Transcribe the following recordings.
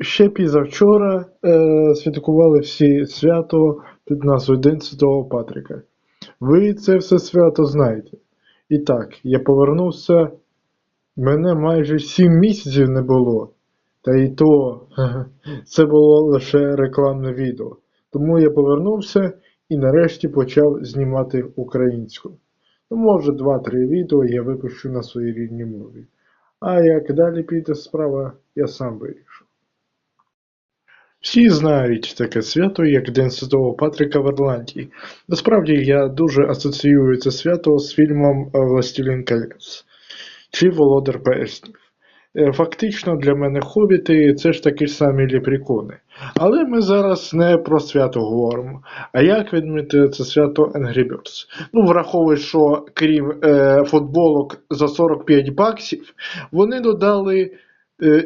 Ще, пізавчора е, святкували всі свято під назвою День Святого Патрика. Ви це все свято знаєте. І так, я повернувся, мене майже сім місяців не було. Та й то це було лише рекламне відео. Тому я повернувся і нарешті почав знімати українською. Ну, може, два-три відео я випущу на своїй рідній мові. А як далі піде справа, я сам вирішу. Всі знають таке свято, як День Святого Патрика в Ірландії. Насправді я дуже асоціюю це свято з фільмом е, Властелін колец чи Володар Перснів. Е, Фактично для мене хобіти це ж такі ж самі ліпрікони. Але ми зараз не про свято говоримо. А як відмити це свято Angry Birds? Ну, враховуючи, що крім е, футболок за 45 баксів, вони додали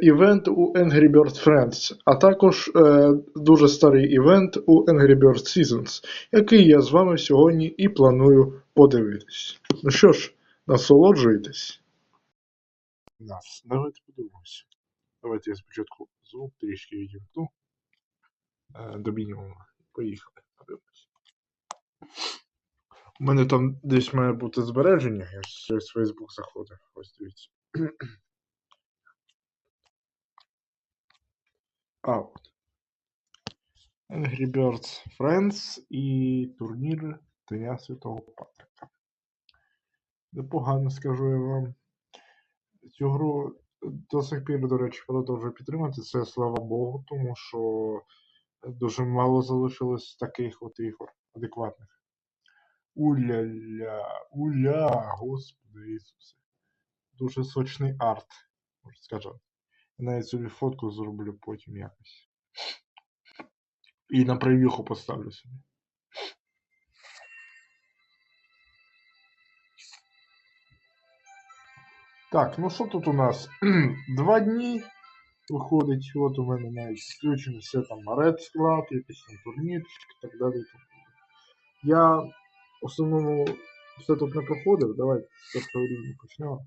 івент у Angry Birds Friends, а також е, дуже старий івент у Angry Birds Seasons, який я з вами сьогодні і планую подивитись. Ну що ж, насолоджуйтесь. Нас. Давайте подивимося. Давайте я спочатку звук трішки відімкну. Е, До мінімуму. Поїхали. Подивимось. У мене там десь має бути збереження. Я через Facebook заходив. Ось дивіться. От. Angry Birds Friends і турнір Дня Святого Патрика. Непогано скажу я вам. Цю гру до сих пір, до речі, продовжую підтримати. Це слава Богу, тому що дуже мало залишилось таких от ігор адекватних. Уля-ля, уля, Господи Ісусе. Дуже сочний арт, можна сказати. Навіть собі фотку зроблю потім якось. І на прев'юху поставлю собі. Так, ну що тут у нас? Два дні виходить, от у мене навіть включено все там Red Squad, якийсь там турнірчик і так далі. Я в основному все тут не проходив, давайте з першого рівня почнемо.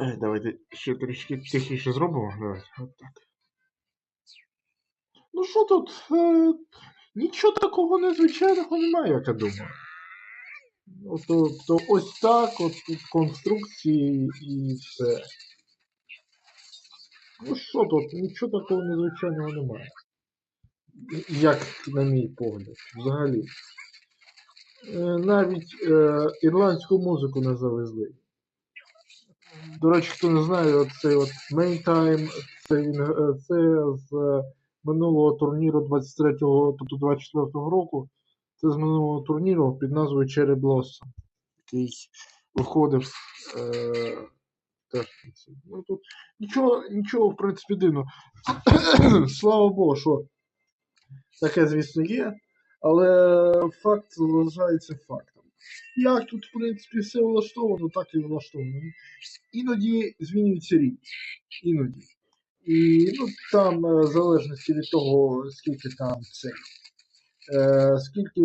Е, Давайте ще трішки тихіше зробимо. Давайте, от так. Ну що тут? Е, нічого такого незвичайного немає, як я думаю. Ну, то, то ось так, от тут конструкції і все. Ну що тут, нічого такого незвичайного немає. Як на мій погляд, взагалі. Е, навіть е, ірландську музику не завезли. До речі, хто не знає, оцей от Time, це, він, це з е, минулого турніру 23-го, тобто 24-го року. Це з минулого турніру під назвою Cherry Blossom, який виходив е, теж. Ну, тут нічого, нічого, в принципі, дивного. Слава Богу, що таке, звісно, є, але факт залишається фактом. Як тут, в принципі, все влаштовано, так і влаштовано. Іноді змінюється рік. Іноді. І ну, там, е, в залежності від того, скільки там це. Е, скільки.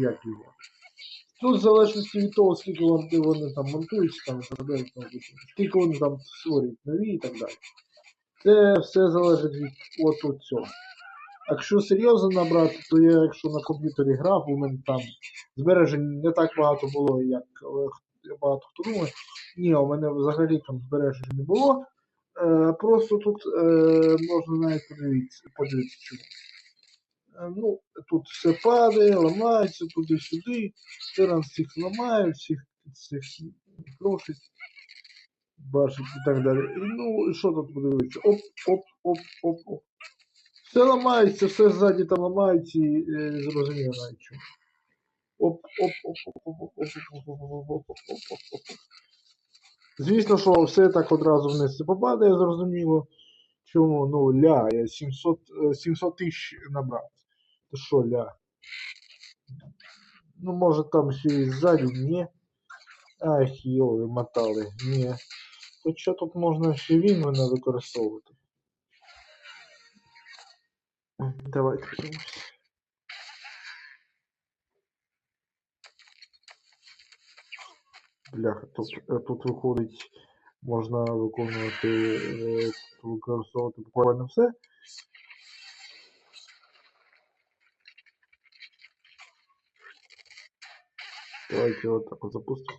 Як його. Тут в залежності від того, скільки вони, вони там монтують, там, скільки вони там створюють нові і так далі. Це все залежить від от цього. Якщо серйозно набрати, то я якщо на комп'ютері грав, у мене там збережень не так багато було, як е, багато хто думає. Ні, у мене взагалі там збережень не було. Е, просто тут е, можна навіть подивитися, подивитися чому. Е, ну, тут все падає, ламається туди-сюди, Теренс всіх ламає, всіх цих грошей бачить і так далі. Ну, і що тут подивитися? Оп, оп, оп, оп, оп. Все ламається, все ззаді там ламається і не зрозуміло навіть чому. Звісно, що все так одразу вниз попадає, зрозуміло. Чому? Ну, ля, я 700 700 тисяч набрав. То що ля? Ну, може там ще і ззаді, ні. Ах, йоли, мотали, ні. То що тут можна ще він мене використовувати? Давайте подивимось. Бляха, тут, е, тут виходить можна виконувати, е, використовувати буквально все. Давайте вот так вот запустимо.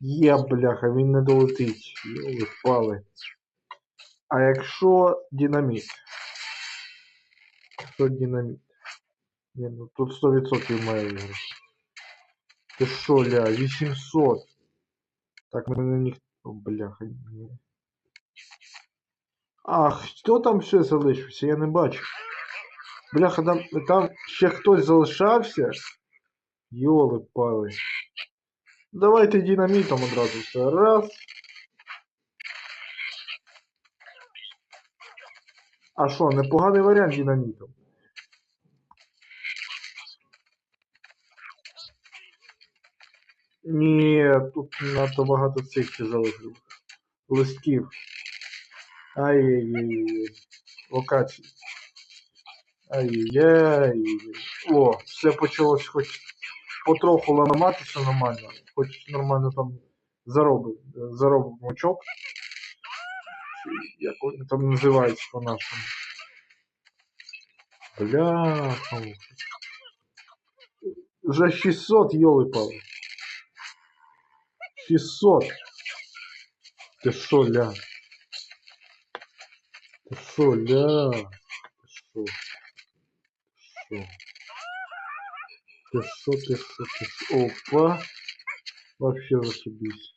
Є, бляха, він не долетить. Йоли впали. А якщо динаміт? Що динаміт? Ні, ну тут 100% має виграти. Ти що, ля, 800. Так, мене ніхто... О, бляха. Ах, хто там ще залишився? Я не бачу. Бляха, там, там ще хтось залишався? Йоли пали. Давайте динамітом одразу все. Раз. А що, непоганий варіант динамітом. Ні, тут надто багато цих ще залишив. Листків. Ай-яй-яй. Локацій. Ай-яй-яй. О, все почалось хоч потроху ламатися нормально. Хоч нормально там заробив. Заробив мочок. Як він там називається по-нашому. Бля. Вже 600 йоли пали. 600. Ти що, ля? Ти що, ля? Ти що? Ти що? Ти що, ти що, ти що? Опа. Вообще зашибись.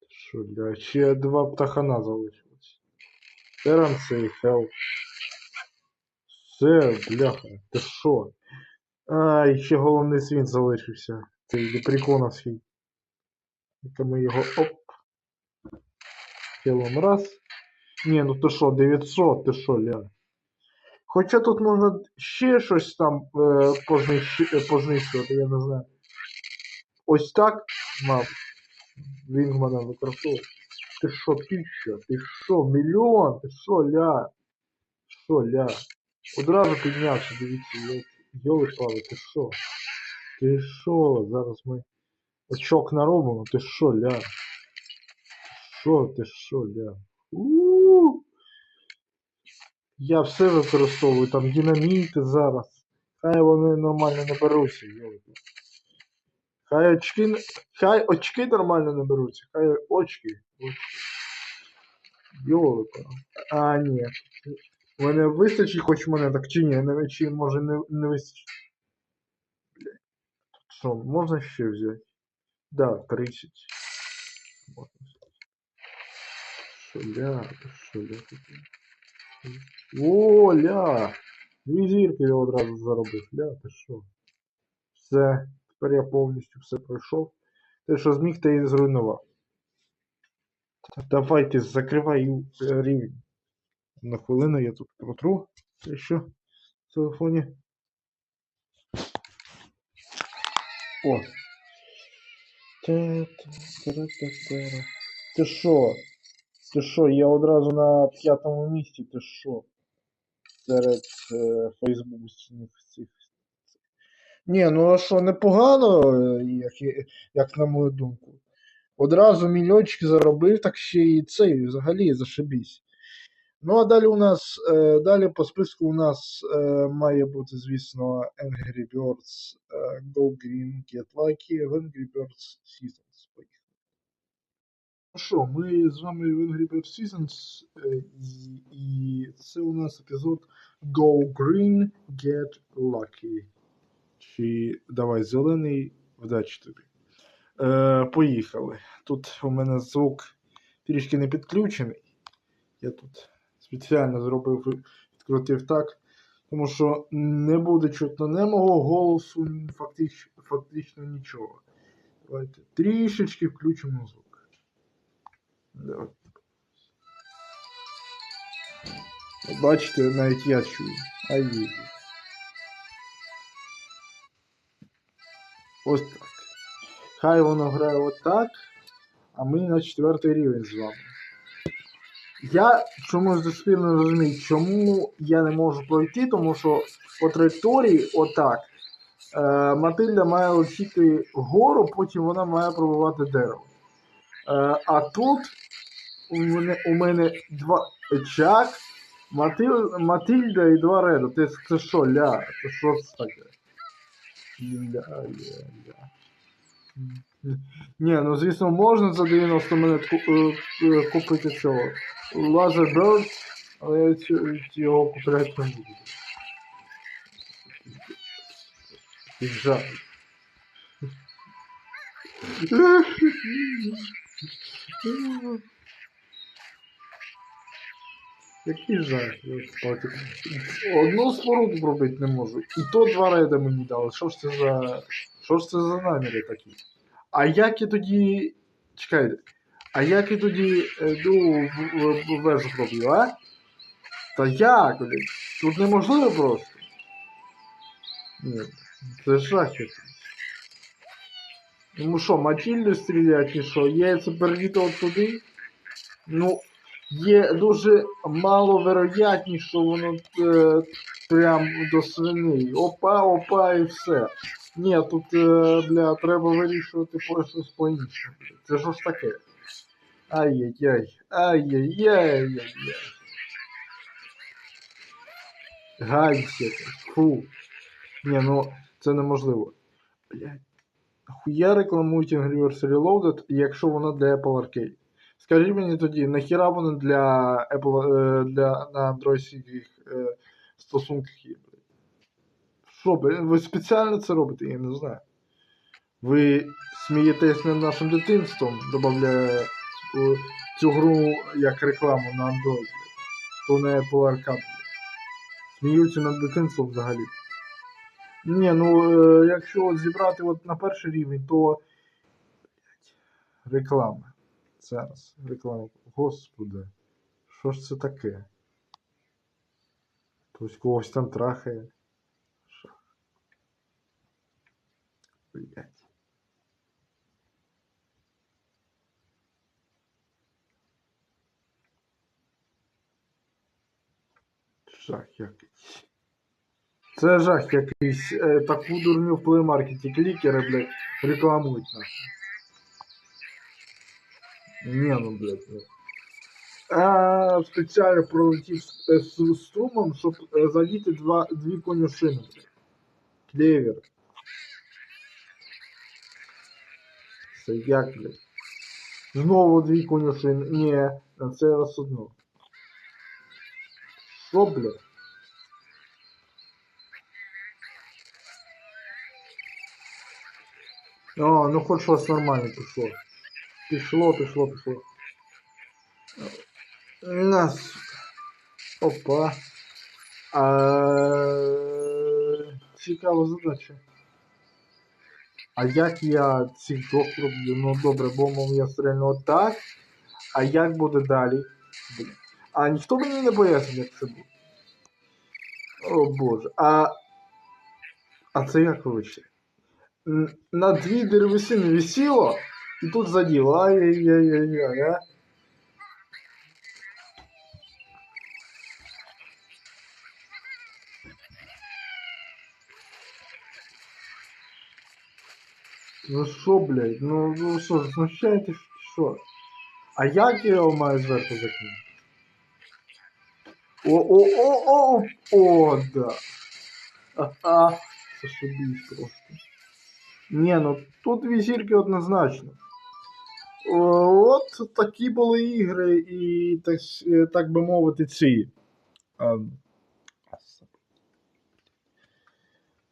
Ти що, ля? Ще два птахана залишилось. Теренце і Хелп. Все, бляха. Ти що? А, і ще головний свін залишився. Цей лепреконовський. Это ми його оп. Хілом раз. Ні, ну ти що, 900, ти що, ля. Хоча тут можна ще щось там е, е, познищувати, я не знаю. Ось так, мабуть. Вінгмана використовував. Ти що, тисяча? Ти що, мільйон? Ти що, ля? Що, ля? Одразу піднявся, дивіться, йо- йоли пали, ти що? Ти що? Зараз ми очок наробимо, ти що, ля? Що, ти що, ля? у Я все використовую, там динаміти зараз. Хай вони нормально не йоли. Хай очки, хай очки нормально не хай очки. Йоли. А, ні. Мене вистачить хоч монеток чи ні? Чи може не, не вистачить. Що, можна ще взяти? Да, 30. Можна взяти. Що, ля, що, ля таке? О, ля! Дві зірки я одразу заробив. Ля, ти що? Все, тепер я повністю все пройшов. Те, що зміг, те і зруйнував. Давайте, закривай е, рівень. На хвилину я тут протру. Це що? В телефоні. О. Ти що? Ти що, я одразу на п'ятому місці, ти що? Серед е, фейсбукських цих. Ні, ну а що, непогано, е, як, як на мою думку. Одразу мільйончик заробив, так ще і цей взагалі зашибісь. Ну, а далі у нас, е, далі по списку у нас е, має бути, звісно, Angry Birds е, Go Green Get Lucky Angry Birds Seasons. Ну що, ми з вами в Angry Birds Seasons, і це у нас епізод Go Green Get Lucky. Чи давай зелений, вдачі тобі. Е, поїхали. Тут у мене звук трішки не підключений. Я тут спеціально зробив, відкрутив так, тому що не буде чутно не мого голосу, фактично, фактично нічого. Давайте трішечки включимо звук. Давай. Бачите, навіть я чую. Ай. Ось так. Хай воно грає отак, а ми на четвертий рівень з вами. Я чомусь до не розумію, чому я не можу пройти, тому що по траєкторії отак. Е, Матильда має летіти вгору, потім вона має пробувати дерево. Е, а тут у мене, у мене два Чак, Матиль, Матильда і два Реда. Це, це що, ля? Це що це таке? Ля, ля, ля. Ні, ну звісно, можна за 90 монет ку- е, е, купити цього. Лазер Bird, але я його купляти не буду. Жах. Який спати. Одну споруду зробити не можу. І то два рейда мені дали. Що ж це за. Що ж це за наміри такі? А як я тоді. Чекайте. А як я тоді е, в вежу роблю, а? Та як. Тут неможливо просто. Ні, це жах. Ну що, Матільду стріляти чи що? Яйця переліти от туди? Ну, є дуже мало вероятність, що воно е, прям до свини. Опа, опа і все. Ні, тут, е, бля, треба вирішувати щось по-іншому. Це ж таке? Ай-яй-яй, ай-яй-яй-яй-яй. Гайсь фу. Ні, ну це неможливо. Блядь. Хуя рекламують Angry Reloaded, якщо вона для Apple Arcade. Скажіть мені тоді, нахіра вона для Apple е, для на Android е, стосунках є, Що, ви спеціально це робите? Я не знаю. Ви смієтесь над нашим дитинством, додає цю гру як рекламу на Android, то не Apple Arcade. Сміються над дитинством взагалі. Ні, ну е, якщо зібрати от на перший рівень, то реклама. Зараз, реклама. Господи, що ж це таке? Хтось когось там трахає. Блять. Жах якийсь. Це жах якийсь. Е, таку дурню в плеймаркеті клікери, блядь, рекламують нас. Не, ну, блядь. Ну. А, спеціально пролетів з, е, з струмом, щоб е, заліти два, дві конюшини. Клевер. Це як, блядь? Знову дві конюшини. Ні, це раз одно. Що, блядь? А, ну хоч щось нормально пішло. Пішло, пішло, пішло. Нас. Опа. А... Цікава задача. А як я цих двох роблю? Ну добре, бомбом я стрельну отак. А як буде далі? Блін. А ніхто мені не пояснив, як це буде. О боже. А. А це як вийшло? На дві деревесини висіло, і тут заділо. Ай-яй-яй-яй, Ну що, блядь, ну, ну що, знущаєтесь, що? А як я його маю зверху закинути? О-о-о-о! О, да. Ага, зашибись просто. Не, ну тут візірки однозначно. О, От такі були ігри, і так, так би мовити, ці. А,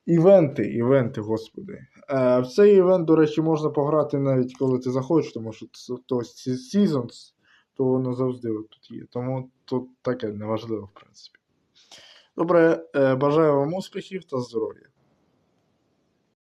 Івенти, івенти, господи. Е, в цей івент, до речі, можна пограти навіть коли ти захочеш, тому що то Seasons, то воно завжди тут є. Тому тут таке неважливо, в принципі. Добре, е, бажаю вам успіхів та здоров'я.